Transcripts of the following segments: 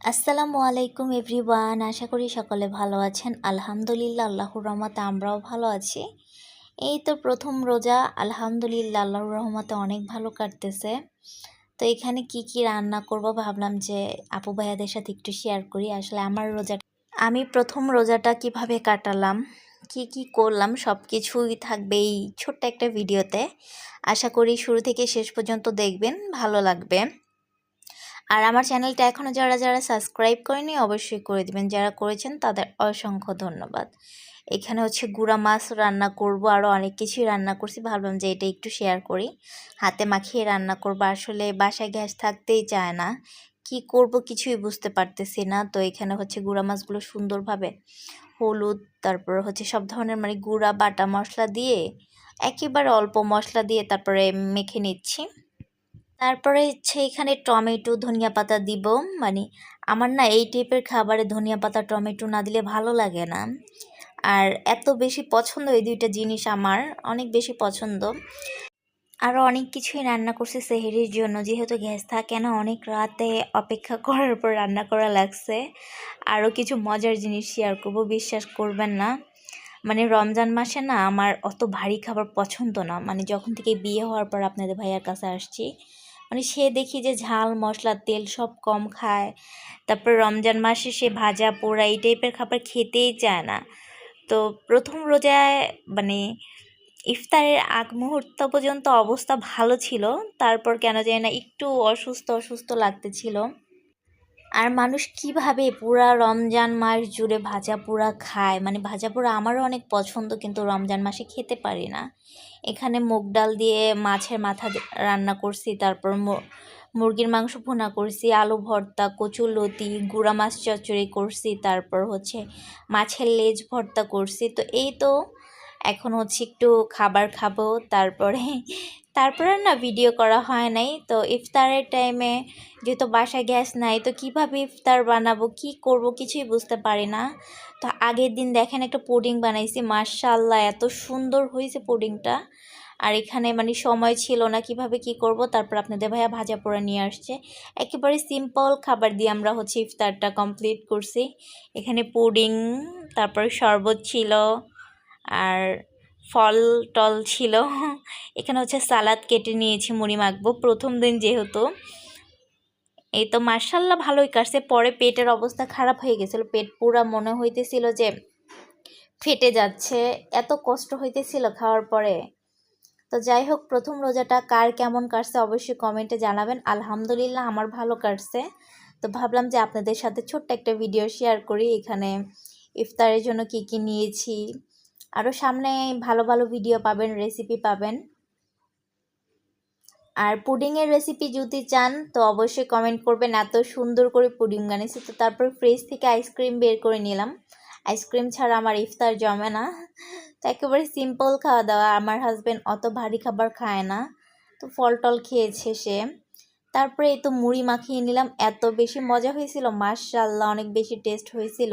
আসসালামু আলাইকুম এভরিওয়ান, আশা করি সকলে ভালো আছেন। আলহামদুলিল্লাহ, আল্লাহর রহমতে আমরাও ভালো আছি। এই তো প্রথম রোজা, আলহামদুলিল্লাহ, আল্লাহর রহমতে অনেক ভালো কাটতেছে। তো এখানে কি কি রান্না করব ভাবলাম যে আপু ভাইয়াদের সাথে একটু শেয়ার করি। আসলে আমার রোজা, আমি প্রথম রোজাটা কীভাবে কাটালাম, কি কি করলাম সব কিছুই থাকবে এই ছোট্ট একটা ভিডিওতে। আশা করি শুরু থেকে শেষ পর্যন্ত দেখবেন, ভালো লাগবে। আর আমার চ্যানেলটা এখনও যারা যারা সাবস্ক্রাইব করেনি অবশ্যই করে দিবেন। যারা করেছেন তাদের অসংখ্য ধন্যবাদ। এখানে হচ্ছে গুঁড়া মাছ রান্না করব আরও অনেক কিছুই রান্না করছি। ভাবলাম যে এটা একটু শেয়ার করি। হাতে মাখিয়ে রান্না করব। আসলে বাসায় গ্যাস থাকতেই চায় না। কি করব কিছুই বুঝতে পারতেছি না। তো এখানে হচ্ছে গুঁড়া মাছগুলো সুন্দরভাবে হলুদ, তারপর হচ্ছে সব ধরনের মানে গুঁড়া, বাটা মশলা দিয়ে একেবারে অল্প মশলা দিয়ে তারপরে মেখে নিচ্ছি। তারপরে এখানে টমেটো, ধনিয়া পাতা দিব। মানে আমার না এই টাইপের খাবারে ধনিয়া পাতা, টমেটো না দিলে ভালো লাগে না। আর এত বেশি পছন্দ এই দুইটা জিনিস আমার, অনেক বেশি পছন্দ। আরও অনেক কিছুই রান্না করছি সেহেরির জন্য, যেহেতু গ্যাস থাকে না, অনেক রাতে অপেক্ষা করার পর রান্না করা লাগছে। আরও কিছু মজার জিনিস শেয়ার করব, বিশ্বাস করবেন না। মানে রমজান মাসে না আমার অত ভারী খাবার পছন্দ না। মানে যখন থেকে বিয়ে হওয়ার পর আপনাদের ভাইয়ার কাছে আসছি মানে সে দেখি যে ঝাল, মশলা, তেল সব কম খায়। তারপর রমজান মাসে সে ভাজা, পোড়া এই টাইপের খাবার খেতেই চায় না। তো প্রথম রোজায় মানে ইফতারের আগ মুহূর্ত পর্যন্ত অবস্থা ভালো ছিল। তারপর কেন যায় না একটু অসুস্থ অসুস্থ লাগতেছিল। আর মানুষ কীভাবে পুরা রমজান মাস জুড়ে ভাজা পোড়া খায়? মানে ভাজা পোড়া আমারও অনেক পছন্দ, কিন্তু রমজান মাসে খেতে পারি না। এখানে মুগ ডাল দিয়ে মাছের মাথা রান্না করছি, তারপর মুরগির মাংস ভোনা করছি, আলু ভর্তা কচুর লতি গুঁড়া মাছ চচ্চড়ি করছি, তারপর হচ্ছে মাছের লেজ ভর্তা করছি। তো এই তো, এখন হচ্ছে একটু খাবার খাব, তারপরে তারপরে না ভিডিও করা হয় নাই। তো ইফতারের টাইমে যেহেতু বাসায় গ্যাস নাই, তো কীভাবে ইফতার বানাবো, কি করব কিছুই বুঝতে পারি না। তো আগের দিন দেখেন একটা পুডিং বানাইছি মার্শাল্লাহ এত সুন্দর হয়েছে পুডিংটা আর এখানে মানে সময় ছিল না কীভাবে কি করব, তারপর আপনাদের ভাইয়া ভাজা পোড়া নিয়ে আসছে। একেবারে সিম্পল খাবার দিয়ে আমরা হচ্ছে ইফতারটা কমপ্লিট করছি। এখানে পুডিং তারপরে শরবত ছিল, আর ফল টল ছিল। এখানে হচ্ছে সালাদ কেটে নিয়েছি, মুড়ি মাখবো। প্রথম দিন যেহেতু। এই তো মার্শাল্লাহ ভালোই কাটছে। পরে পেটের অবস্থা খারাপ হয়ে গেছিল। পেট পুরা মনে হইতেছিল যে ফেটে যাচ্ছে। এত কষ্ট হইতেছিল খাওয়ার পরে। তো যাই হোক, প্রথম রোজাটা কার কেমন কাটছে অবশ্যই কমেন্টে জানাবেন। আলহামদুলিল্লাহ আমার ভালো কাটছে। তো ভাবলাম যে আপনাদের সাথে ছোট্ট একটা ভিডিও শেয়ার করি। এখানে ইফতারের জন্য কি কি নিয়েছি। আরও সামনে ভালো ভালো ভিডিও পাবেন রেসিপি পাবেন। আর পুডিংয়ের রেসিপি যদি চান, তো অবশ্যই কমেন্ট করবেন। এত সুন্দর করে পুডিং বানিয়েছি, তো তারপর ফ্রিজ থেকে আইসক্রিম বের করে নিলাম। আইসক্রিম ছাড়া আমার ইফতার জমে না। তো একেবারে সিম্পল খাওয়া দাওয়া, আমার হাজব্যান্ড অত ভারী খাবার খায় না। তো ফল টল খেয়েছে সে। তারপরে এই তো মুড়ি মাখিয়ে নিলাম, এত বেশি মজা হয়েছিল মার্শাল্লাহ অনেক বেশি টেস্ট হয়েছিল।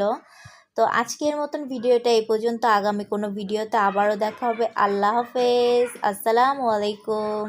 তো আজকের মতন ভিডিওটা এই পর্যন্ত। আগামী কোনো ভিডিওতে আবারও দেখা হবে। আল্লাহ হাফেজ। আসসালামু আলাইকুম।